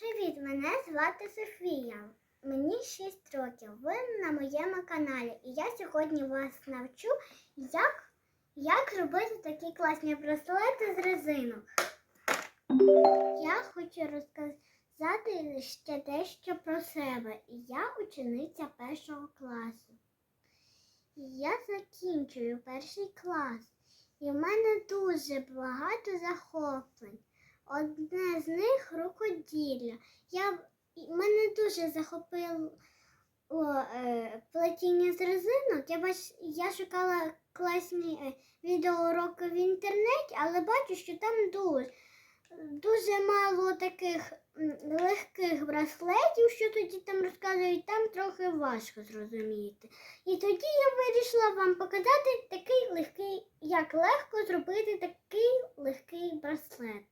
Привіт, мене звати Софія. Мені 6 років. Ви на моєму каналі. І я сьогодні вас навчу, як, як робити такі класні браслети з резинок. Я хочу розказати ще дещо про себе. Я учениця першого класу. Я закінчую перший клас. І в мене дуже багато захоплень. Одне з них рукоділля. Я, мене дуже захопило е, плетіння з резинок. Я, бач, я шукала класні е, відеоуроки в інтернеті, але бачу, що там дуже, дуже мало таких легких браслетів, що тоді там розказують, там трохи важко зрозуміти. І тоді я вирішила вам показати такий легкий, як легко зробити такий легкий браслет.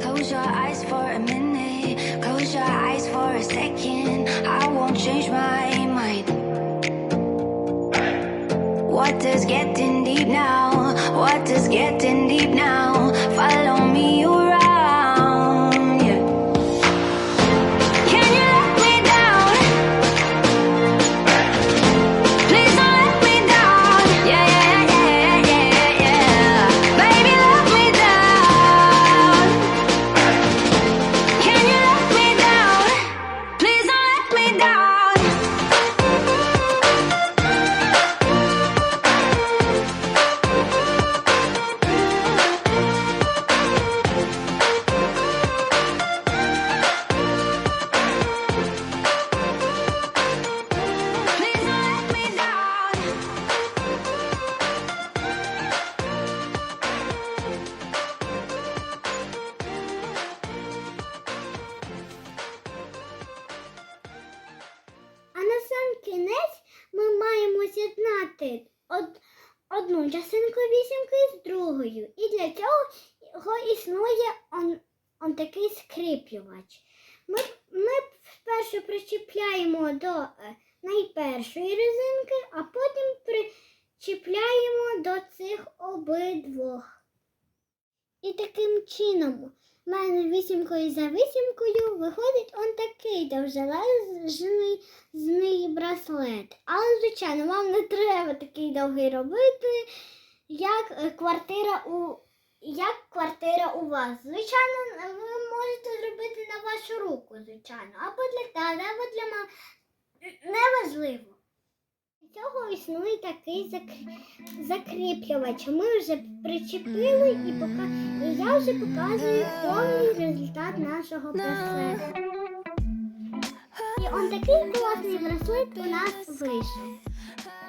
Close your eyes for a minute. Close your eyes for a second. I won't change my mind. Water's getting deep now. Маємо од- одну частинку вісімки з другою. І для цього існує он, он такий скріплювач. Ми, ми спершу причіпляємо до е, найпершої резинки, а потім причіпляємо до цих обидвох. І таким чином в мене вісімкою за вісімкою виходить он такий довжелезний зний браслет. Але, звичайно, вам не треба такий довгий робити, як квартира у. Як квартира у вас. Звичайно, ви можете зробити на вашу руку, звичайно, або для тата, або для мами. Неважливо. Цього існує такий зак- закріплювач. Ми вже причепили і, пока... і я вже показую повний результат нашого браслета. Он такий класний браслет у нас вийшов.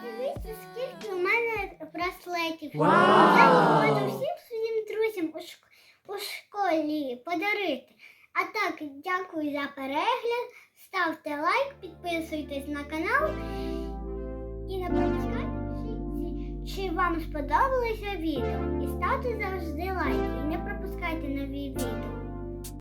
Дивіться, скільки у мене браслетів. Я їх можу всім своїм друзям у, шк... у школі подарити. А так, дякую за перегляд. Ставте лайк, підписуйтесь на канал і не пропускайте, чи, чи вам сподобалося відео. І ставте завжди лайки. І не пропускайте нові відео.